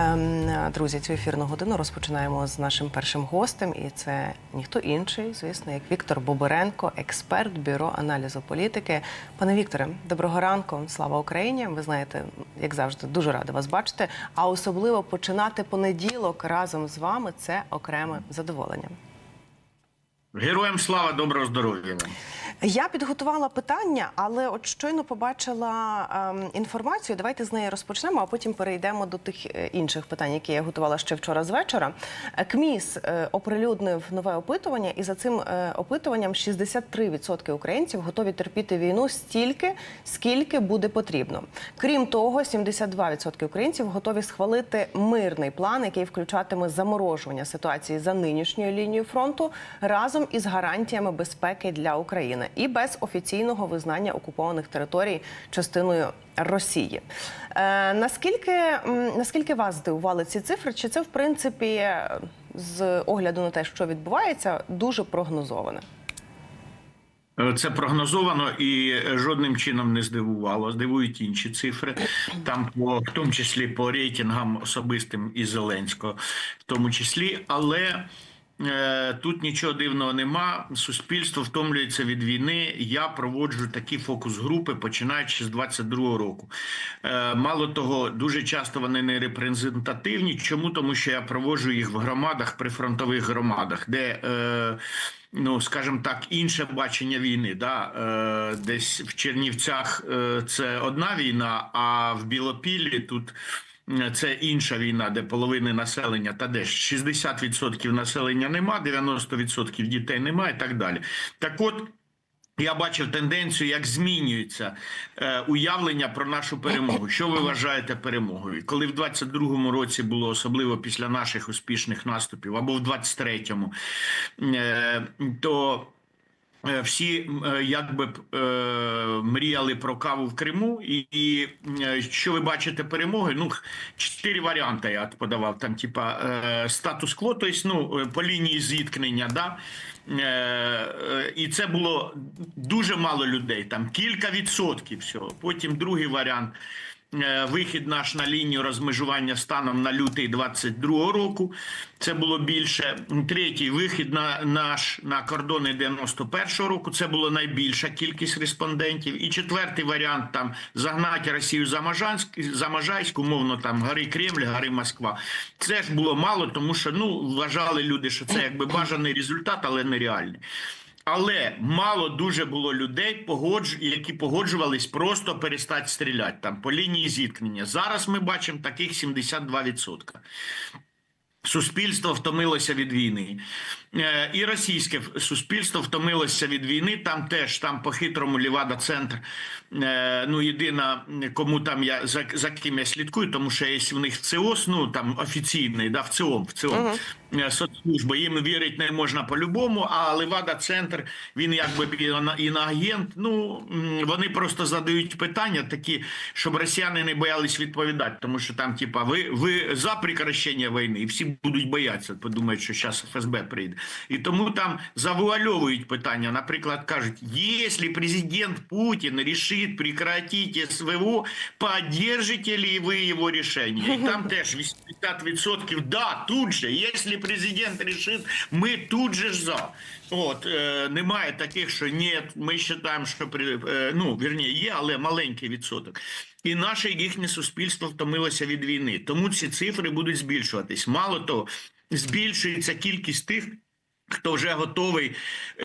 Ем, Друзі, цю ефірну годину розпочинаємо з нашим першим гостем, і це ніхто інший, звісно, як Віктор Бобиренко, експерт бюро аналізу політики. Пане Вікторе, доброго ранку, слава Україні! Ви знаєте, як завжди, дуже рада вас бачити. А особливо починати понеділок разом з вами це окреме задоволення. Героям слава, доброго здоров'я. Я підготувала питання, але от щойно побачила ем, інформацію. Давайте з неї розпочнемо, а потім перейдемо до тих е, інших питань, які я готувала ще вчора з вечора. КМІС е, оприлюднив нове опитування, і за цим е, опитуванням 63% українців готові терпіти війну стільки, скільки буде потрібно. Крім того, 72% українців готові схвалити мирний план, який включатиме заморожування ситуації за нинішньою лінією фронту разом із гарантіями безпеки для України і без офіційного визнання окупованих територій частиною Росії. Е, наскільки, наскільки вас здивували ці цифри? Чи це в принципі з огляду на те, що відбувається, дуже прогнозоване? Це прогнозовано і жодним чином не здивувало. Здивують інші цифри. Там, по, в тому числі по рейтингам особистим і Зеленського, в тому числі, але. Е, Тут нічого дивного нема. Суспільство втомлюється від війни. Я проводжу такі фокус-групи, починаючи з 22-го року. Е, Мало того, дуже часто вони не репрезентативні. Чому? Тому що я проводжу їх в громадах, прифронтових громадах, де е, ну скажімо так, інше бачення війни. Да? Десь в Чернівцях це одна війна, а в Білопіллі тут. Це інша війна, де половини населення та де ж 60% населення нема, 90% дітей нема і так далі. Так от. Я бачив тенденцію, як змінюється е, уявлення про нашу перемогу. Що ви вважаєте перемогою? Коли в 22-му році було особливо після наших успішних наступів, або в 23-му, е, то всі е, якби е, мріяли про каву в Криму, і, і е, що ви бачите перемоги? Ну чотири варіанти я подавав. Там, типа е, статус-кво, тобто, ну е, по лінії зіткнення, да. Е, е, І це було дуже мало людей, там кілька відсотків всього. Потім другий варіант. Е, Вихід наш на лінію розмежування станом на лютий 22 року. Це було більше. Третій вихід на наш на кордони 91 року. Це було найбільша кількість респондентів. І четвертий варіант там загнати Росію за Можанськ, за Можайськ, умовно там гори Кремль, гори Москва. Це ж було мало, тому що ну вважали люди, що це якби бажаний результат, але нереальний. Але мало дуже було людей, які погоджувались просто перестати стріляти там по лінії зіткнення. Зараз ми бачимо таких 72%. Суспільство втомилося від війни, Е, і російське суспільство втомилося від війни. Там теж там по хитрому Лівада центр. е, Ну єдина, кому там я за, за ким я слідкую, тому що є в них ЦОС, ну там офіційний, да, в ЦИОМ, в ЦИОМ е, соцслужби. Їм вірити не можна по-любому. А Левада центр він якби іноагент. Ну вони просто задають питання такі, щоб росіяни не боялись відповідати, тому що там, типа, ви, ви за прекращення війни, і всі будуть боятися, подумають, що зараз ФСБ прийде. І тому там завуальовують питання. Наприклад, кажуть, якщо президент Путін рішить прекратити СВО, поддержите ли ви його рішення? І там теж 80% да, тут же, якщо президент решит, ми тут же за. От, е, немає таких, що ні, ми вважаємо, що при, е, ну, вірні, є, але маленький відсоток. І наше їхнє суспільство втомилося від війни. Тому ці цифри будуть збільшуватись. Мало того, збільшується кількість тих. Хто вже готовий,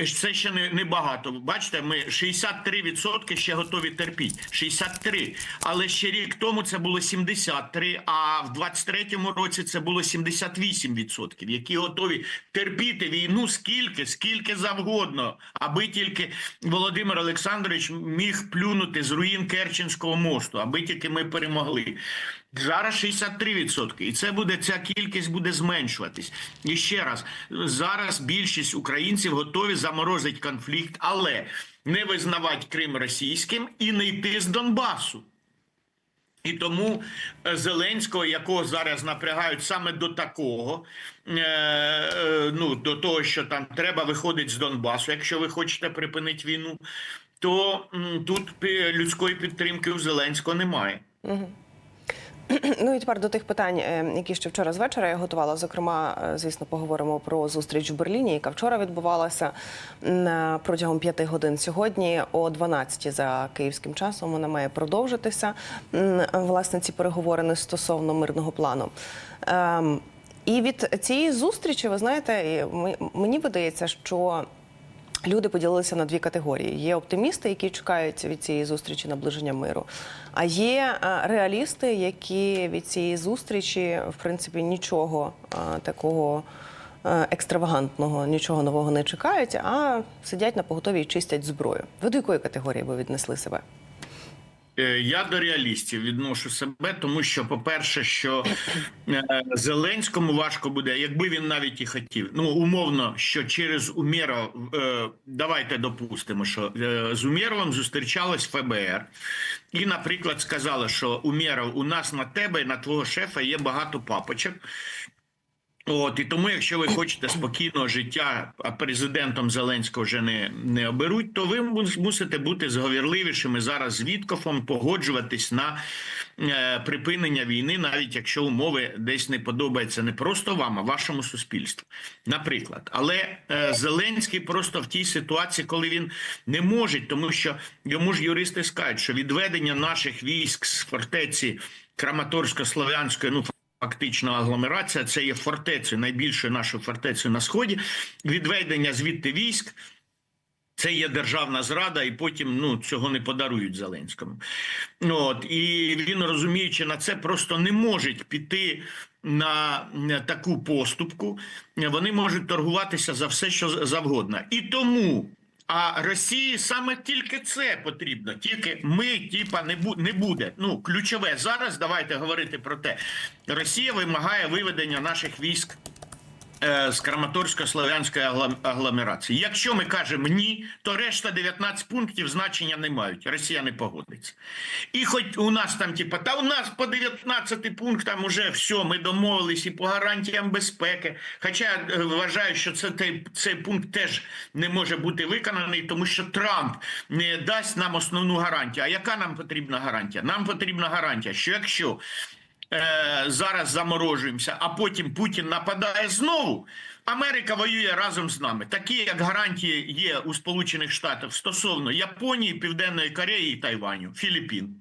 Е, це ще не, не багато. Бачите, ми 63% ще готові терпіти. 63. Але ще рік тому це було 73, а в 23-му році це було 78%, які готові терпіти війну скільки, скільки завгодно, аби тільки Володимир Олександрович міг плюнути з руїн Керченського мосту, аби тільки ми перемогли. Зараз 63%. І це буде ця кількість буде зменшуватись. І ще раз, зараз більшість українців готові заморозити конфлікт, але не визнавати Крим російським і не йти з Донбасу. І тому е, Зеленського, якого зараз напрягають саме до такого, е, е, ну до того, що там треба виходити з Донбасу, якщо ви хочете припинити війну, то тут людської підтримки у Зеленського немає. Ну і тепер до тих питань, е, які ще вчора з вечора я готувала. Зокрема, е, звісно, поговоримо про зустріч в Берліні, яка вчора відбувалася протягом п'яти годин. Сьогодні о 12 за київським часом вона має продовжитися. Власне, ці переговори стосовно мирного плану. Ем, І від цієї зустрічі, ви знаєте, мені видається, що Люди поділилися на дві категорії: є оптимісти, які чекають від цієї зустрічі наближення миру. А є е, реалісти, які від цієї зустрічі, в принципі, нічого е, такого е, екстравагантного, нічого нового не чекають, а сидять на поготові і чистять зброю. Ви до якої категорії ви віднесли себе? Е, Я до реалістів відношу себе, тому що, по-перше, що е, Зеленському важко буде, якби він навіть і хотів. Ну, умовно, що через Умєров, е, давайте допустимо, що з Умєровим зустрічалось ФБР, і, наприклад, сказали, що Умєров, у нас на тебе і на твого шефа є багато папочок. От і тому, якщо ви хочете спокійного життя, а президентом Зеленського вже не, не оберуть, то ви мусите бути зговірливішими зараз з Віткофом, погоджуватись на е, припинення війни, навіть якщо умови десь не подобаються не просто вам, а вашому суспільству. Наприклад, але е, Зеленський просто в тій ситуації, коли він не може, тому що йому ж юристи скажуть, що відведення наших військ з фортеці Краматорсько-Слов'янської, ну Фактично агломерація це є фортецею, найбільшою нашою фортецею на сході. Відведення звідти військ. Це є державна зрада, і потім ну цього не подарують Зеленському. От і він розуміючи на це, просто не можуть піти на таку поступку. Вони можуть торгуватися за все, що завгодно. І тому. А Росії саме тільки це потрібно. Тільки ми, типа, не бу не буде. Ну ключове зараз. Давайте говорити про те. Росія вимагає виведення наших військ з Краматорсько-Слов'янської аглом- агломерації. Якщо ми кажемо ні, то решта 19 пунктів значення не мають. Росія не погодиться. І хоч у нас там, типа, та у нас по 19 пунктам уже все, ми домовились і по гарантіям безпеки. Хоча я е, вважаю, що це цей пункт теж не може бути виконаний, тому що Трамп не дасть нам основну гарантію. А яка нам потрібна гарантія? Нам потрібна гарантія, що якщо е, зараз заморожуємося, а потім Путін нападає знову. Америка воює разом з нами. Такі як гарантії є у Сполучених Штатах стосовно Японії, Південної Кореї Тайваню, Філіппін.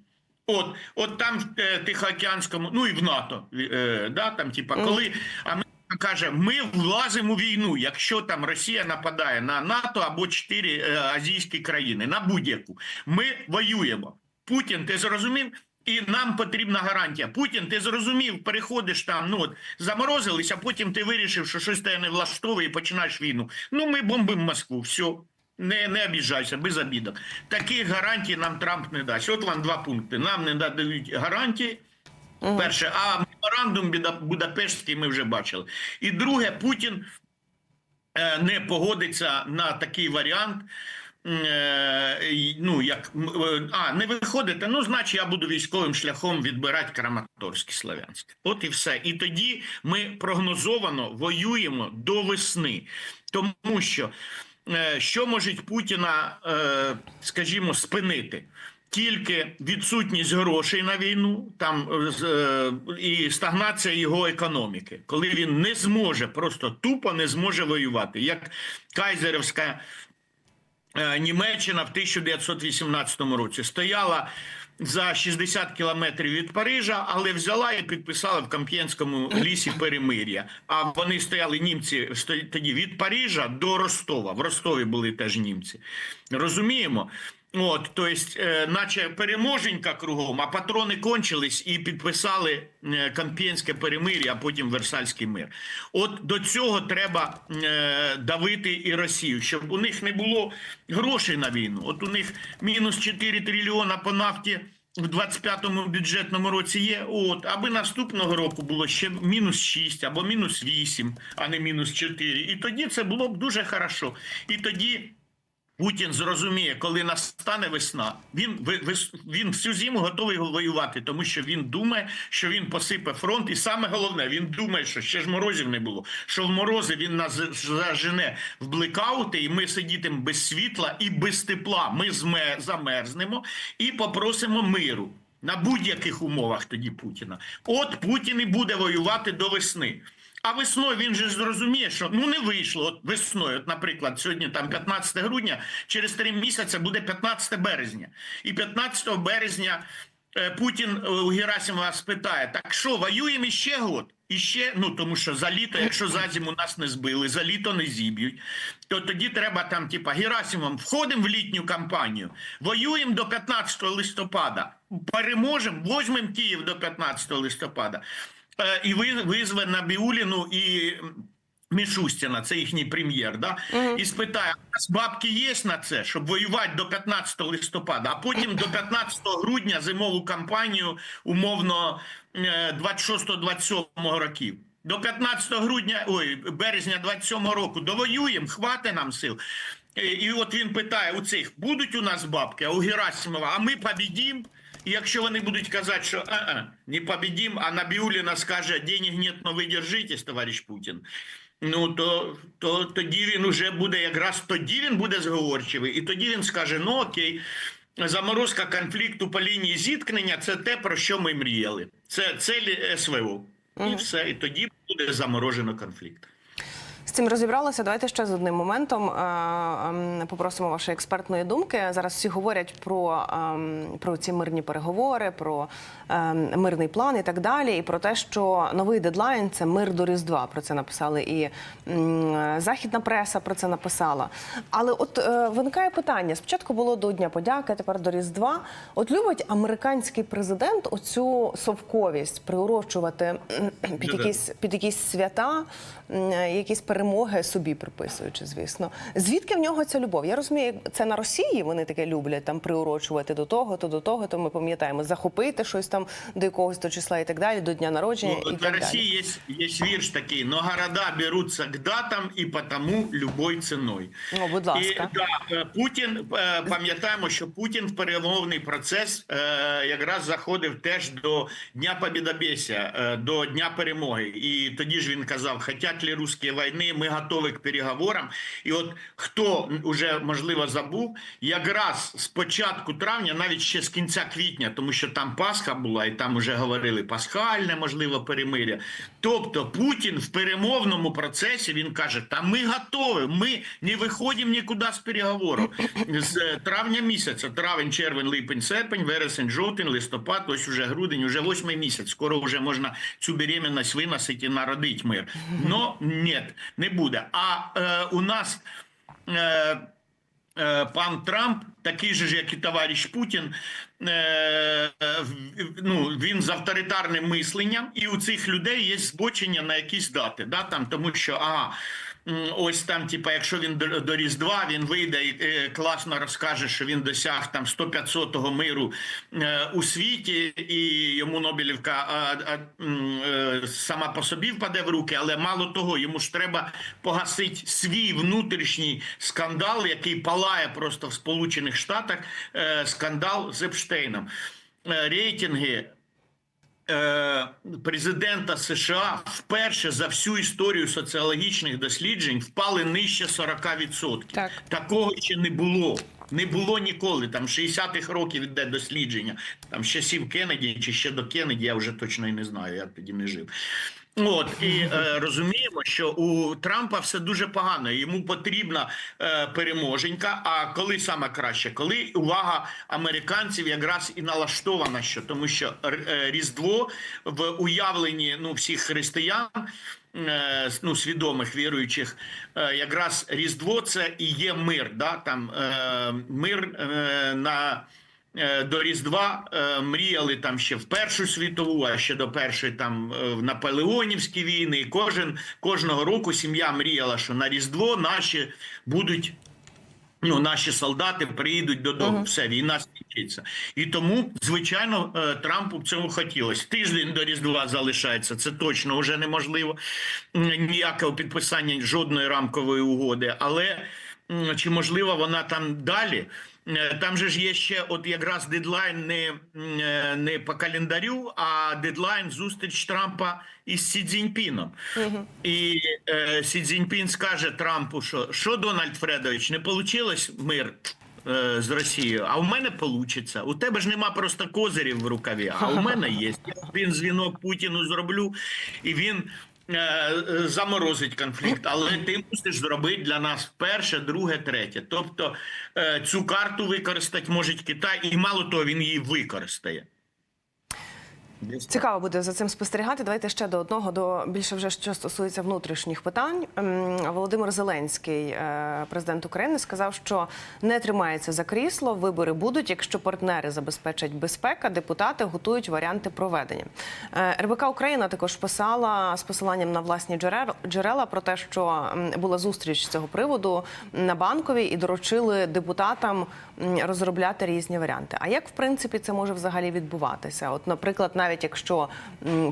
От, от там в е, Тихоокеанському, ну і в НАТО, е, да, там, типа, коли Америка каже, ми влазимо у війну, якщо там Росія нападає на НАТО або чотири е, азійські країни, на будь-яку, ми воюємо. Путін, ти зрозумів? І нам потрібна гарантія. Путін, ти зрозумів, переходиш там, ну от заморозились, а потім ти вирішив, що щось тебе не влаштовує і починаєш війну. Ну, ми бомбимо Москву, все. Не, не обіжайся, без обідок. Таких гарантій нам Трамп не дасть. От вам два пункти. Нам не надають гарантії. Перше, а меморандум Будапештський ми вже бачили. І друге, Путін е, не погодиться на такий варіант. Е, Ну, як е, а, не виходите, ну, значить, я буду військовим шляхом відбирати Краматорське Слов'янське. От і все. І тоді ми прогнозовано воюємо до весни. Тому що е, що може Путіна, скажімо, спинити? Тільки відсутність грошей на війну, там і стагнація його економіки, коли він не зможе, просто тупо не зможе воювати, як Кайзерівська Німеччина в 1918 році стояла за 60 кілометрів від Парижа, але взяла і підписала в Камп'єнському лісі перемир'я. А вони стояли німці тоді від Парижа до Ростова. В Ростові були теж німці. Розуміємо? От, то есть, е, наче переможенька кругом, а патрони кончились і підписали е, Камп'єнське перемир'я, а потім Версальський мир. От до цього треба е, давити і Росію, щоб у них не було грошей на війну. От у них мінус 4 трильйона по нафті. В 25-му бюджетному році є, от, аби наступного року було ще мінус 6 або мінус 8, а не мінус 4. І тоді це було б дуже хорошо. І тоді Путін зрозуміє, коли настане весна, він він всю зиму готовий воювати, тому що він думає, що він посипе фронт, і саме головне, він думає, що ще ж морозів не було. Що в морози він нас зажене в блекаути, і ми сидітимемо без світла і без тепла. Ми зме- замерзнемо і попросимо миру. на будь-яких умовах тоді Путіна. От Путін і буде воювати до весни. А весною він же зрозуміє, що ну не вийшло. От весною, от, наприклад, сьогодні там 15 грудня, через три місяці буде 15 березня. І 15 березня е, Путін е, у Герасимова спитає: так що, воюємо іще год? Іще, ну тому що за літо, якщо за зиму нас не збили, за літо не зіб'ють, то тоді треба там, типа, Герасимом, входимо в літню кампанію, воюємо до 15 листопада, переможемо, візьмемо Київ до 15 листопада. Е, і ви визве Набіуліну і Мішустіна, це їхній прем'єр, да? і спитає, у нас бабки є на це, щоб воювати до 15 листопада, а потім до 15 грудня зимову кампанію умовно е, 26-27 років. До 15 грудня, ой, березня 27 року довоюємо, хвати нам сил. І, і от він питає у цих, будуть у нас бабки, а у Герасимова, а ми побідім. І якщо вони будуть казати, що а-а, не побідім, а Набіуліна скаже, денег нет, но ви держитесь, товариш Путін. Ну то, то тоді він уже буде якраз тоді він буде зговорчивий, і тоді він скаже: ну окей, заморозка конфлікту по лінії зіткнення це те, про що ми мріяли. Це целі СВО. І все. І тоді буде заморожено конфлікт. З цим розібралися. Давайте ще з одним моментом е, ем, попросимо вашої експертної думки. Зараз всі говорять про, ем, про ці мирні переговори, про ем, мирний план і так далі. І про те, що новий дедлайн це мир до Різдва. Про це написали і західна преса про це написала. Але от е, виникає питання: спочатку було до Дня подяки, тепер до Різдва. От любить американський президент оцю совковість приурочувати під якісь під якісь свята, якісь перемоги собі приписуючи, звісно. Звідки в нього ця любов? Я розумію, це на Росії вони таке люблять там приурочувати до того, то до того, то ми пам'ятаємо, захопити щось там до якогось то числа і так далі, до дня народження Ну, і так России далі. есть, есть вірш такий, но города берутся к датам і потому любой ціною. О, будь ласка. І, да, е, Путін, е, пам'ятаємо, що Путін в перемовний процес е, якраз заходив теж до Дня Побєдобєсія, е, до Дня перемоги. І тоді ж він казав, хотять ли русські війни, ми готові к переговорам. І от хто вже, можливо, забув, якраз з початку травня, навіть ще з кінця квітня, тому що там Пасха була, і там вже говорили пасхальне, можливо, перемиря. Тобто Путін в перемовному процесі він каже: Та ми готові, ми не виходимо нікуди з переговорів. З е, травня місяця, травень, червень, липень, серпень, вересень, жовтень, листопад, ось уже грудень, уже восьмий місяць. Скоро вже можна цю беременність виносити і народити мир. Но ні, не буде. А е, у нас. Е, пан Трамп, такий же, ж, як і товариш Путін, е, е, ну, він з авторитарним мисленням, і у цих людей є збочення на якісь дати. Да? Там, тому що ага, ось там, типа, якщо він до, Різдва, він вийде і е, класно розкаже, що він досяг там 100-500 миру е, у світі, і йому Нобелівка а, а, е, сама по собі впаде в руки, але мало того, йому ж треба погасити свій внутрішній скандал, який палає просто в Сполучених Штатах, скандал з Епштейном. Рейтинги президента США вперше за всю історію соціологічних досліджень впали нижче 40%. Так. Такого ще не було. Не було ніколи. Там 60-х років іде дослідження. Там з часів Кеннеді чи ще до Кеннеді, я вже точно і не знаю, я тоді не жив. От і е, розуміємо, що у Трампа все дуже погано. Йому потрібна е, переможенька. А коли саме краще, коли увага американців якраз і налаштована, що тому що е, Різдво в уявленні ну всіх християн. е, Ну, свідомих віруючих, е, якраз Різдво це і є мир. Да? Там е, мир е, на до Різдва е, мріяли там ще в Першу світову, а ще до першої там е, в Наполеонівські війни. І кожен кожного року сім'я мріяла, що на Різдво наші будуть. Ну, наші солдати приїдуть додому. Все, війна скінчиться. І тому, звичайно, е, Трампу б цього хотілося. Тиждень до Різдва залишається. Це точно вже неможливо. Ніякого підписання жодної рамкової угоди. Але чи можливо вона там далі? Е, Там же ж є ще от якраз дедлайн не, е, не по календарю, а дедлайн зустріч Трампа із Сі Цзіньпіном. І е, Сі Цзіньпін скаже Трампу, що що Дональд Фредович, не вийшло мир. е, з Росією, а в мене вийде. У тебе ж нема просто козирів в рукаві, а у мене є. Я один дзвінок Путіну зроблю, і він заморозить конфлікт. Але ти мусиш зробити для нас перше, друге, третє. Тобто е, цю карту використати може Китай, і мало того, він її використає. Цікаво буде за цим спостерігати. Давайте ще до одного до більше вже що стосується внутрішніх питань. Ем, Володимир Зеленський, е, президент України, сказав, що не тримається за крісло. Вибори будуть, якщо партнери забезпечать безпека. Депутати готують варіанти проведення. Е, РБК Україна також писала з посиланням на власні джерел- джерела про те, що була зустріч з цього приводу на банковій і доручили депутатам розробляти різні варіанти. А як в принципі це може взагалі відбуватися? От, наприклад, навіть якщо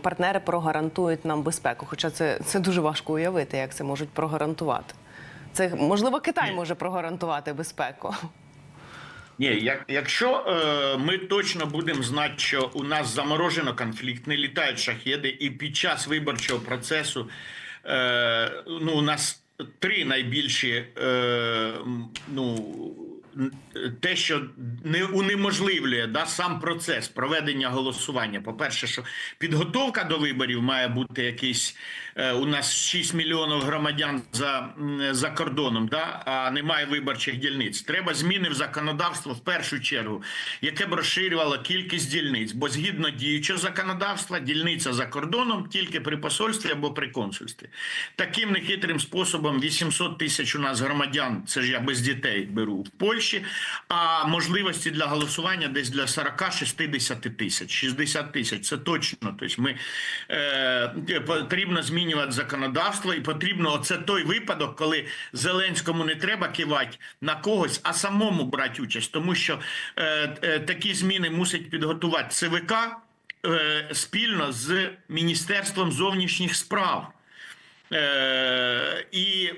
партнери прогарантують нам безпеку, хоча це, це дуже важко уявити, як це можуть прогарантувати. Це можливо Китай може прогарантувати безпеку. Ні, як, якщо е, ми точно будемо знати, що у нас заморожено конфлікт, не літають шахеди, і під час виборчого процесу е, ну, у нас три найбільші е, ну, те, що не унеможливлює да, сам процес проведення голосування. По-перше, що підготовка до виборів має бути якийсь. е, У нас 6 мільйонів громадян за, за кордоном, да, а немає виборчих дільниць. Треба зміни в законодавство в першу чергу, яке б розширювало кількість дільниць. Бо згідно діючого законодавства, дільниця за кордоном тільки при посольстві або при консульстві. Таким нехитрим способом 800 тисяч у нас громадян, це ж я без дітей беру в Польщі, а можливості для голосування десь для 40-60 тисяч, 60 тисяч. Це точно. Тобто ми е, потрібно змінювати законодавство, і потрібно оце той випадок, коли Зеленському не треба кивати на когось, а самому брати участь, тому що е, е, такі зміни мусить підготувати ЦВК е, спільно з Міністерством зовнішніх справ. Е, і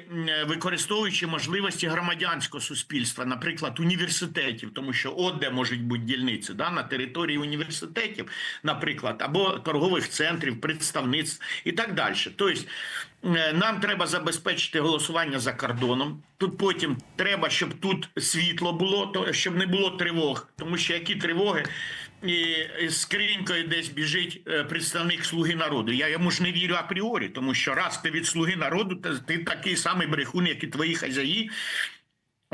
використовуючи можливості громадянського суспільства, наприклад, університетів, тому що от де можуть бути дільниці да, на території університетів, наприклад, або торгових центрів, представництв і так далі. Тобто е, нам треба забезпечити голосування за кордоном. Тут потім треба, щоб тут світло було, щоб не було тривог, тому що які тривоги. І з скринькою десь біжить е, представник Слуги народу. Я йому ж не вірю апріорі, тому що раз ти від Слуги народу, ти такий самий брехун, як і твої хазяї.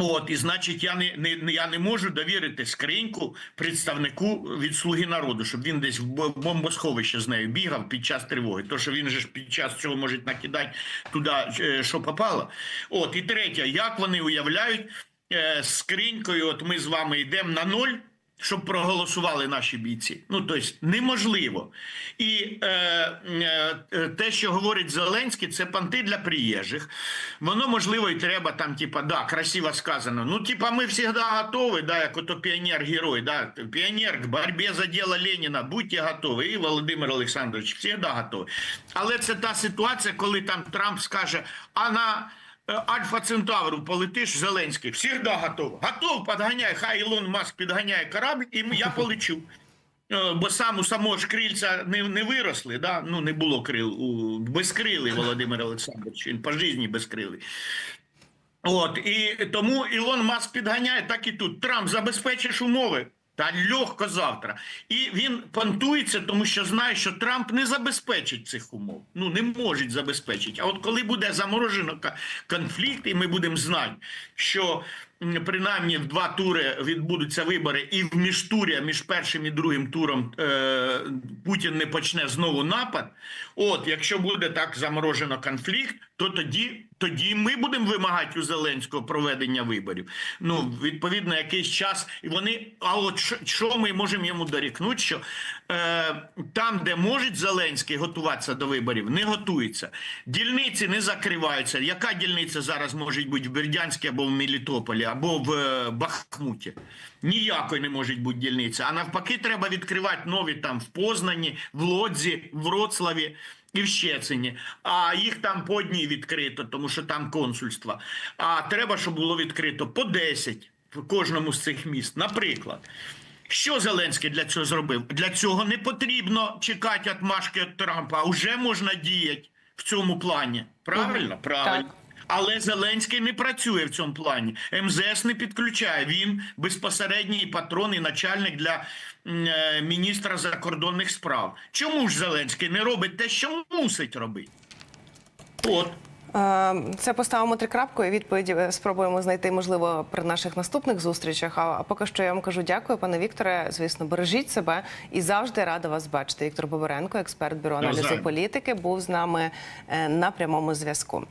От, і значить, я не, не, не- я не можу довірити скриньку представнику від Слуги народу, щоб він десь в бомбосховище з нею бігав під час тривоги. То, що він же ж під час цього може накидати туди, е, що попало. От, і третє, як вони уявляють е, скринькою, от ми з вами йдемо на ноль. Щоб проголосували наші бійці, ну тобто неможливо, і е, е, те, що говорить Зеленський, це панти для приїжджих. Воно можливо і треба там, типа, да, красиво сказано. Ну, типа, ми завжди готові, да, як ото піонер-герой, да, піонер к боротьбі за діло Леніна, будьте готові. І Володимир Олександрович завжди готові. Але це та ситуація, коли там Трамп скаже, а на Альфа Центавру полетиш, Зеленський, всегда готов. Готов, підганяй, хай Ілон Маск підганяє корабль, і я полечу. Е, Бо сам у самого ж крильця не, не виросли, да? ну не було крил. У, безкрилий Володимир Олександрович, він по житті безкрилий. От, і тому Ілон Маск підганяє, так і тут. Трамп забезпечиш умови. Та легко завтра. І він понтується, тому що знає, що Трамп не забезпечить цих умов. Ну, не може забезпечити. А от коли буде заморожено конфлікт, і ми будемо знати, що принаймні в два тури відбудуться вибори, і в міжтуря між першим і другим туром е, Путін не почне знову напад. От, якщо буде так заморожено конфлікт, то тоді, тоді ми будемо вимагати у Зеленського проведення виборів. Ну, відповідно, якийсь час. І вони, а от що, ми можемо йому дорікнути, що е, там, де може Зеленський готуватися до виборів, не готується. Дільниці не закриваються. Яка дільниця зараз може бути в Бердянській або в Мелітополі, або в е, Бахмуті? Ніякої не може бути дільниця. А навпаки, треба відкривати нові там в Познані, в Лодзі, в Вроцлаві. І в Щецині, а їх там по одній відкрито, тому що там консульство. А треба, щоб було відкрито по 10 в кожному з цих міст. Наприклад, що Зеленський для цього зробив? Для цього не потрібно чекати отмашки від Трампа, а вже можна діяти в цьому плані. Правильно? Правильно. Так. Але Зеленський не працює в цьому плані. МЗС не підключає. Він безпосередній патрон і начальник для е, міністра закордонних справ. Чому ж Зеленський не робить те, що мусить робити? От. Е, Це поставимо трикрапку і відповіді е, спробуємо знайти, можливо, при наших наступних зустрічах. А поки що я вам кажу дякую, пане Вікторе. Звісно, бережіть себе і завжди рада вас бачити. Віктор Боборенко, експерт бюро аналізу політики, був з нами на прямому зв'язку.